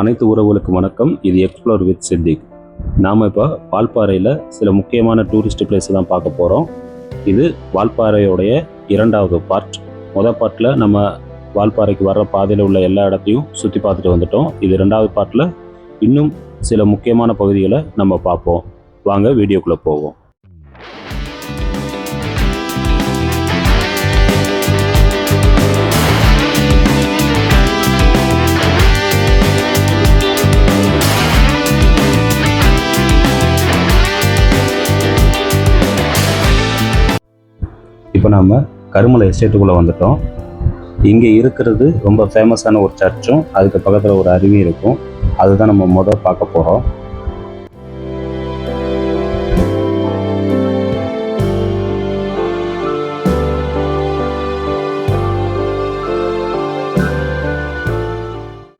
அனைத்து உறவுகளுக்கும் வணக்கம். இது எக்ஸ்ப்ளோர் வித் சித்திக் நாம் இப்போ வால்பாறையில் சில முக்கியமான டூரிஸ்ட் பிளேஸ் தான் பார்க்க போகிறோம் இது வால்பாறையோடைய இரண்டாவது பார்ட் மொதல் பார்ட்டில் நம்ம வால்பாறைக்கு வர்ற பாதையில் உள்ள எல்லா இடத்தையும் சுற்றி பார்த்துட்டு வந்துட்டோம். இது ரெண்டாவது பார்ட்டில் இன்னும் சில முக்கியமான பகுதிகளை நம்ம பார்ப்போம். வாங்க வீடியோக்குள்ளே போவோம். இப்போ நம்ம கருமலை எஸ்டேட்டுக்குள்ளே வந்துட்டோம். இங்கே இருக்கிறது ரொம்ப ஃபேமஸான ஒரு சர்ச்சும் அதுக்கு பக்கத்தில் ஒரு அருவி இருக்கும். அதுதான் நம்ம முதல் பார்க்க போகிறோம்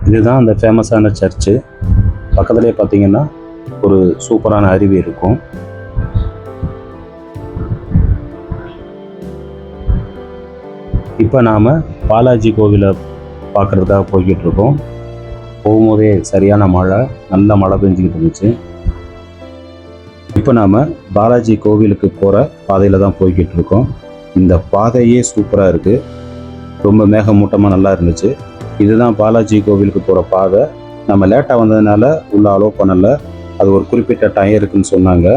இதுதான் அந்த ஃபேமஸான சர்ச்சு. பக்கத்துலேயே பார்த்தீங்கன்னா ஒரு சூப்பரான அருவி இருக்கும். இப்போ நாம் பாலாஜி கோவிலை பார்க்குறதுக்காக போய்கிட்டு இருக்கோம் போகும்போதே சரியான மழை நல்ல மழை பெஞ்சிக்கிட்டு இருந்துச்சு. இப்போ நாம் பாலாஜி கோவிலுக்கு போகிற பாதையில் தான் போய்கிட்டு இருக்கோம் இந்த பாதையே சூப்பராக இருக்குது ரொம்ப மேகமூட்டமாக நல்லா இருந்துச்சு. இதுதான் பாலாஜி கோவிலுக்கு போகிற பாதை. நம்ம லேட்டாக வந்ததுனால உள்ள அலோவ் பண்ணலை. அது ஒரு குறிப்பிட்ட டைம் இருக்குன்னு சொன்னாங்க.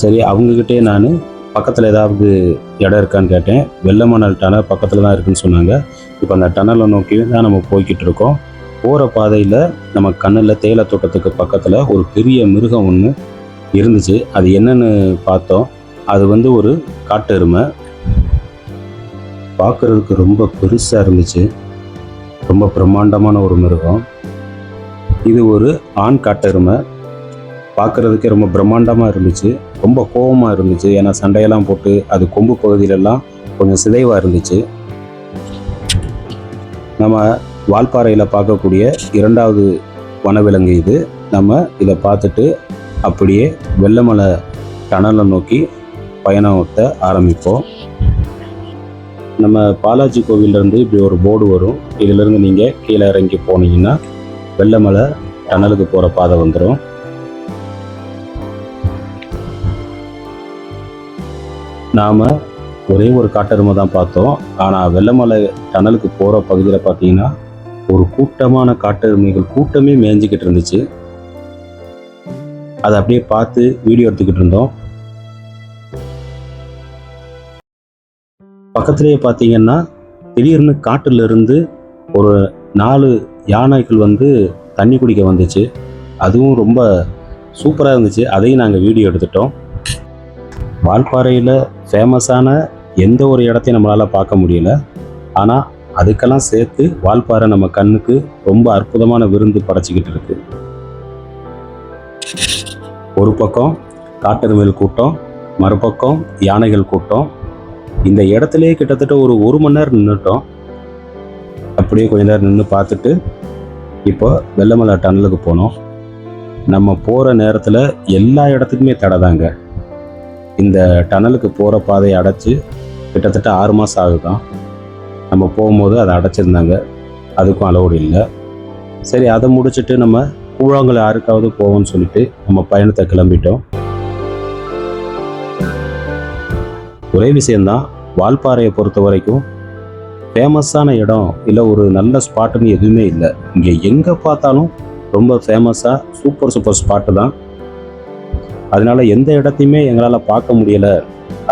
சரி அவங்கக்கிட்டே நான் பக்கத்தில் ஏதாவது இடம் இருக்கான்னு கேட்டேன். வெள்ளமணல் டனல் பக்கத்தில் தான் இருக்குன்னு சொன்னாங்க. இப்போ அந்த டனலை நோக்கி தான் நம்ம போய்கிட்டு இருக்கோம். போகிற பாதையில் நம்ம கண்ணில் தேயிலை தோட்டத்துக்கு பக்கத்தில் ஒரு பெரிய மிருகம் ஒன்று இருந்துச்சு. அது என்னன்னு பார்த்தோம். அது வந்து ஒரு காட்டு எருமை. பார்க்குறதுக்கு ரொம்ப பெருசாக இருந்துச்சு. ரொம்ப பிரம்மாண்டமான ஒரு மிருகம். இது ஒரு ஆண் காட்டெருமை பார்க்குறதுக்கே ரொம்ப பிரம்மாண்டமாக இருந்துச்சு. ரொம்ப கோபமாக இருந்துச்சு. ஏன்னா சண்டையெல்லாம் போட்டு அது கொம்பு பகுதியிலெல்லாம் கொஞ்சம் சிதைவாக இருந்துச்சு. நம்ம வால்பாறையில் பார்க்கக்கூடிய இரண்டாவது வனவிலங்கு இது. நம்ம இதை பார்த்துட்டு அப்படியே வெள்ளமலை டனலை நோக்கி பயணத்தை ஆரம்பிப்போம். நம்ம பாலாஜி கோவிலேருந்து இப்படி ஒரு போர்டு வரும். இதிலேருந்து நீங்கள் கீழே இறங்கி போனீங்கன்னா வெள்ளமலை டனலுக்கு போகிற பாதை வந்துடும் நாம் ஒரே ஒரு காட்டெருமை தான் பார்த்தோம். ஆனால் வெள்ளமலை டனலுக்கு போகிற பகுதியில் பார்த்தீங்கன்னா ஒரு கூட்டமான காட்டெருமைகள் கூட்டமே மேய்ஞ்சிக்கிட்டு இருந்துச்சு. அதை அப்படியே பார்த்து வீடியோ எடுத்துக்கிட்டு இருந்தோம். பக்கத்துலேயே பார்த்தீங்கன்னா திடீர்னு காட்டிலிருந்து ஒரு நாலு யானைகள் வந்து தண்ணி குடிக்க வந்துச்சு. அதுவும் ரொம்ப சூப்பராக இருந்துச்சு. அதையும் நாங்கள் வீடியோ எடுத்துட்டோம். வால்பாறையில் ஃபேமஸான எந்த ஒரு இடத்தையும் நம்மளால் பார்க்க முடியல. ஆனால் அதுக்கெல்லாம் சேர்த்து வால்பாறை நம்ம கண்ணுக்கு ரொம்ப அற்புதமான விருந்து படைச்சிக்கிட்டு இருக்கு. ஒரு பக்கம் காட்டெருமைகள் கூட்டம் மறுபக்கம் யானைகள் கூட்டம். இந்த இடத்துலயே கிட்டத்தட்ட ஒரு ஒரு மணி நேரம் நின்றுட்டோம் அப்படியே கொஞ்ச நேரம் நின்று பார்த்துட்டு இப்போ வெள்ளமலை டனலுக்கு போனோம். நம்ம போகிற நேரத்தில் எல்லா இடத்துக்குமே தடை தாங்க. இந்த டனலுக்கு போகிற பாதையை அடைச்சி கிட்டத்தட்ட ஆறு மாதம் ஆகுதான் நம்ம போகும்போது அதை அடைச்சிருந்தாங்க. அதுக்கும் அலோடு இல்லை. சரி அதை முடிச்சுட்டு நம்ம கூழாங்கல் யாருக்காவது போவோம்னு சொல்லிட்டு நம்ம பயணத்தை கிளம்பிட்டோம். ஒரே விஷயந்தான் வால்பாறையை பொறுத்த வரைக்கும் ஃபேமஸான இடம் இல்லை ஒரு நல்ல ஸ்பாட்டுன்னு எதுவுமே இல்லை. இங்கே எங்கே பார்த்தாலும் ரொம்ப ஃபேமஸாக சூப்பர் சூப்பர் ஸ்பாட்டு தான். அதனால எந்த இடத்தையுமே எங்களால் பார்க்க முடியலை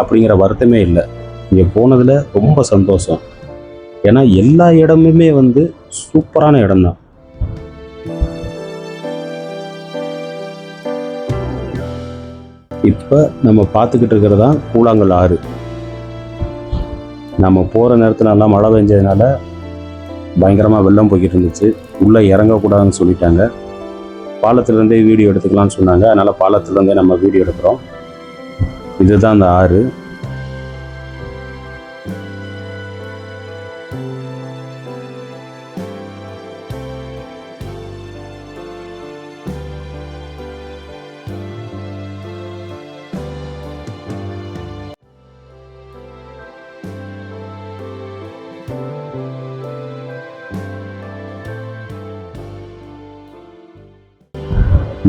அப்படிங்கிற வருத்தமே இல்லை. இங்கே போனதில் ரொம்ப சந்தோஷம். ஏன்னா எல்லா இடமுமே வந்து சூப்பரான இடம்தான். இப்போ நம்ம பார்த்துக்கிட்டு இருக்கிறது தான் கூழாங்கல் ஆறு. நம்ம போகிற நேரத்தில் நல்லா மழை பெஞ்சதுனால பயங்கரமாக வெள்ளம் போய்கிட்டு இருந்துச்சு. உள்ளே இறங்கக்கூடாதுன்னு சொல்லிட்டாங்க. பாலத்துலேருந்தே வீடியோ எடுத்துக்கலாம்னு சொன்னாங்க. அதனால் பாலத்துலேருந்தே நம்ம வீடியோ எடுக்கிறோம். இதுதான் அந்த ஆறு.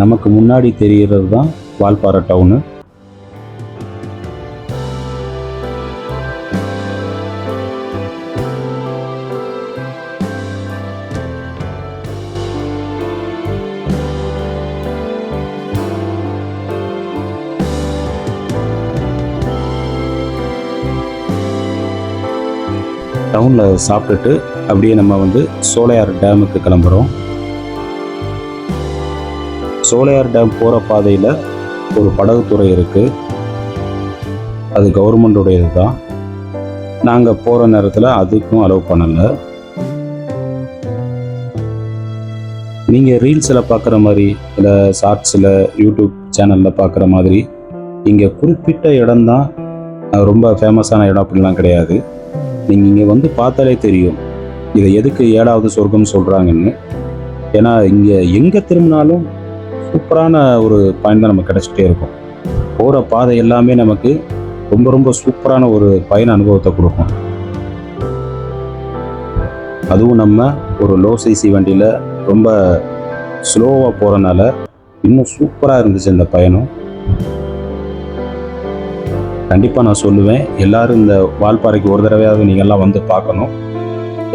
நமக்கு முன்னாடி தெரிகிறது தான் வால்பாறை டவுனு. டவுனில் சாப்பிட்டுட்டு அப்படியே நம்ம வந்து சோலையார் டேமுக்கு கிளம்புறோம். சோலையார் டேம் போகிற பாதையில் ஒரு படகுத்துறை இருக்குது அது கவர்மெண்டுடையது தான் நாங்கள் போகிற நேரத்தில் அதுக்கும் அலோவ் பண்ணலை. நீங்கள் ரீல்ஸில் பார்க்குற மாதிரி இல்லை ஷார்ட்ஸில் யூடியூப் சேனலில் பார்க்குற மாதிரி இங்கே குறிப்பிட்ட இடம்தான் ரொம்ப ஃபேமஸான இடம் அப்படிலாம் கிடையாது. நீங்கள் இங்கே வந்து பார்த்தாலே தெரியும். இதை எதுக்கு ஏழாவது சொர்க்கம் சொல்கிறாங்கன்னு ஏன்னா இங்கே எங்கே திரும்பினாலும் சூப்பரான ஒரு பயன் தான் நமக்கு கிடச்சிட்டே இருக்கும். போகிற பாதை எல்லாமே நமக்கு ரொம்ப ரொம்ப சூப்பரான ஒரு பயண அனுபவத்தை கொடுக்கும். அதுவும் நம்ம ஒரு லோ சைசி வண்டியில் ரொம்ப ஸ்லோவாக போகிறனால இன்னும் சூப்பராக இருந்துச்சு இந்த பயணம். கண்டிப்பாக நான் சொல்லுவேன் எல்லாரும் இந்த வால்பாறைக்கு ஒரு தடவையாவது நீங்கள்லாம் வந்து பார்க்கணும்.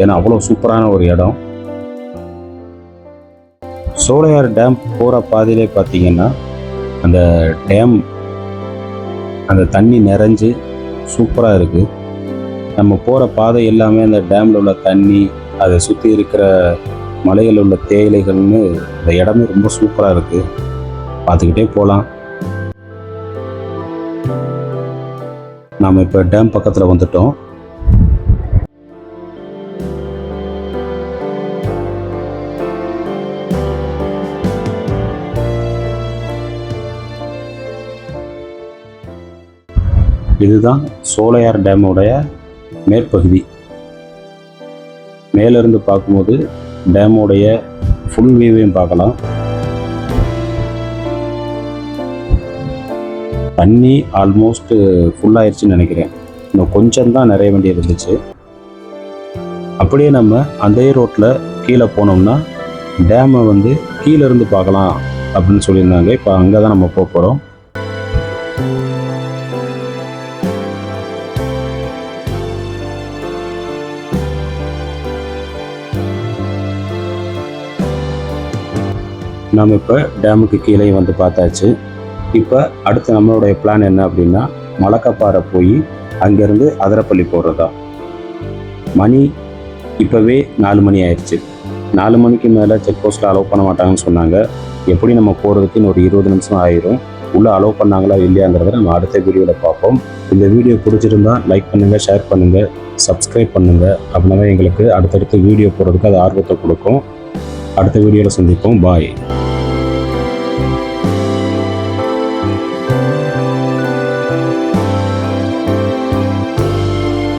ஏன்னா அவ்வளோ சூப்பரான ஒரு இடம். சோழையார் டேம் போகிற பாதையிலே பார்த்தீங்கன்னா அந்த டேம் அந்த தண்ணி நிறைஞ்சு சூப்பராக இருக்குது நம்ம போகிற பாதை எல்லாமே அந்த டேமில் உள்ள தண்ணி அதை சுற்றி இருக்கிற மலைகளில் உள்ள தேயிலைகள்னு இந்த இடமே ரொம்ப சூப்பராக இருக்குது பார்த்துக்கிட்டே போகலாம் நாம் இப்போ டேம் பக்கத்தில் வந்துட்டோம். இதுதான் சோலையார் டேமோடைய மேற்பகுதி. மேலிருந்து பார்க்கும்போது டேமோடைய ஃபுல் வியூவையும் பார்க்கலாம். தண்ணி ஆல்மோஸ்ட் ஃபுல் நினைக்கிறேன். இன்னும் கொஞ்சம் தான் நிறைய வேண்டி இருந்துச்சு. அப்படியே நம்ம அதே ரோட்டில் கீழே போனோம்னா டேமை வந்து கீழேருந்து பார்க்கலாம் அப்படின்னு சொல்லியிருந்தாங்க. இப்போ அங்கே தான் நம்ம போக போகிறோம் நம்ம இப்போ டேமுக்கு கீழே வந்து பார்த்தாச்சு. இப்போ அடுத்து நம்மளுடைய பிளான் என்ன அப்படின்னா மலக்கப்பாறை போய் அங்கேருந்து அதிரப்பள்ளி போடுறதா மணி இப்போவே நாலு மணி ஆயிடுச்சு. நாலு மணிக்கு மேலே செக் போஸ்ட்டில் அலோவ் பண்ண மாட்டாங்கன்னு சொன்னாங்க. எப்படி நம்ம போகிறதுக்கு இன்னும் ஒரு இருபது நிமிஷம் ஆயிரும். உள்ளே அலோவ் பண்ணாங்களா இல்லையாங்கிறத நம்ம அடுத்த வீடியோவில் பார்ப்போம். இந்த வீடியோ பிடிச்சிருந்தா லைக் பண்ணுங்கள் ஷேர் பண்ணுங்கள் சப்ஸ்கிரைப் பண்ணுங்கள் அப்படின்னா எங்களுக்கு அடுத்தடுத்து வீடியோ போடுறதுக்கு அது ஆர்வத்தை கொடுக்கும். அடுத்த வீடியோவில் சந்திப்போம். பாய்